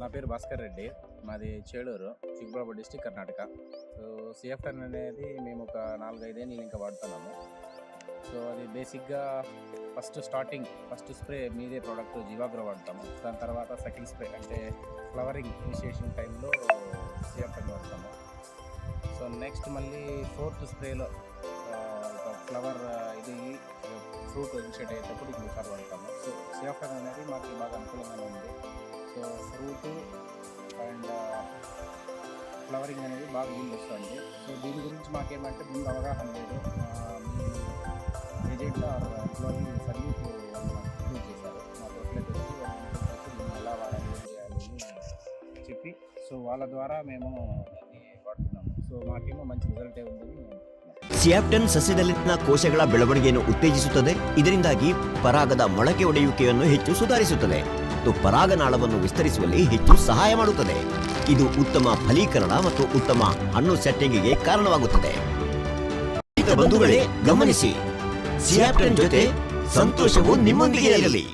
నా పేరు భాస్కర్ రెడ్డి. మాది చేడూరు చిక్కబళ్ళాపురం డిస్టిక్ కర్ణాటక. సో సిఎఫ్టన్ అనేది మేము ఒక నాలుగైదేళ్ళు ఇంకా వాడుతున్నాము. సో అది బేసిక్గా ఫస్ట్ స్టార్టింగ్ ఫస్ట్ స్ప్రే మీదే ప్రోడక్ట్ జీవాగ్రో వాడతాము. దాని తర్వాత సెకండ్ స్ప్రే అంటే ఫ్లవరింగ్ ఇనిషియేషన్ టైంలో సిఎఫ్టన్ వాడతాము. సో నెక్స్ట్ మళ్ళీ ఫోర్త్ స్ప్రేలో ఫ్లవర్ ఇది ఫ్రూట్ ఇనిషియేట్ అయ్యేటప్పుడు ఇంకోసారి వాడతాము. సో సిఎఫ్టన్ అనేది మాకు బాగా అనుకూలంగానే ఉంది. సో ఫ్రూట్ అండ్ ఫ్లవరింగ్ అనేది బాగా యూజ్ వస్తుంది సో దీని గురించి మాకేమంటే ముందు అవగాహన లేదు ఆ, మీ ఏజెంట్ ఎంప్లాయీ సర్వీస్ యూజ్ చేశారు మా తోటలోకి వచ్చి వాళ్ళు ఇంటికి వచ్చి దీన్ని ఎలా వాడాలి ఏం చేయాలి అని చెప్పి సో వాళ్ళ ద్వారా మేము దీన్ని వాడుతున్నాము సో మాకేమో మంచి రిజల్టే ఉందని ಸಿಯಾಪ್ಟನ್ ಸಸ್ಯದಲ್ಲಿನ ಕೋಶಗಳ ಬೆಳವಣಿಗೆಯನ್ನು ಉತ್ತೇಜಿಸುತ್ತದೆ ಇದರಿಂದಾಗಿ ಪರಾಗದ ಮೊಳಕೆ ಒಡೆಯುವಿಕೆಯನ್ನು ಹೆಚ್ಚು ಸುಧಾರಿಸುತ್ತದೆ ಮತ್ತು ಪರಾಗನಾಳವನ್ನು ವಿಸ್ತರಿಸುವಲ್ಲಿ ಹೆಚ್ಚು ಸಹಾಯ ಮಾಡುತ್ತದೆ. ಇದು ಉತ್ತಮ ಫಲೀಕರಣ ಮತ್ತು ಉತ್ತಮ ಹಣ್ಣು ಸೆಟ್ಟಿಂಗಿಗೆ ಕಾರಣವಾಗುತ್ತದೆ. ಬಂಧುಗಳೇ, ಗಮನಿಸಿ. ಸಿಯಾಪ್ಟನ್ ಜೊತೆ ಸಂತೋಷವು ನಿಮ್ಮೊಂದಿಗೆ ಇರಲಿ.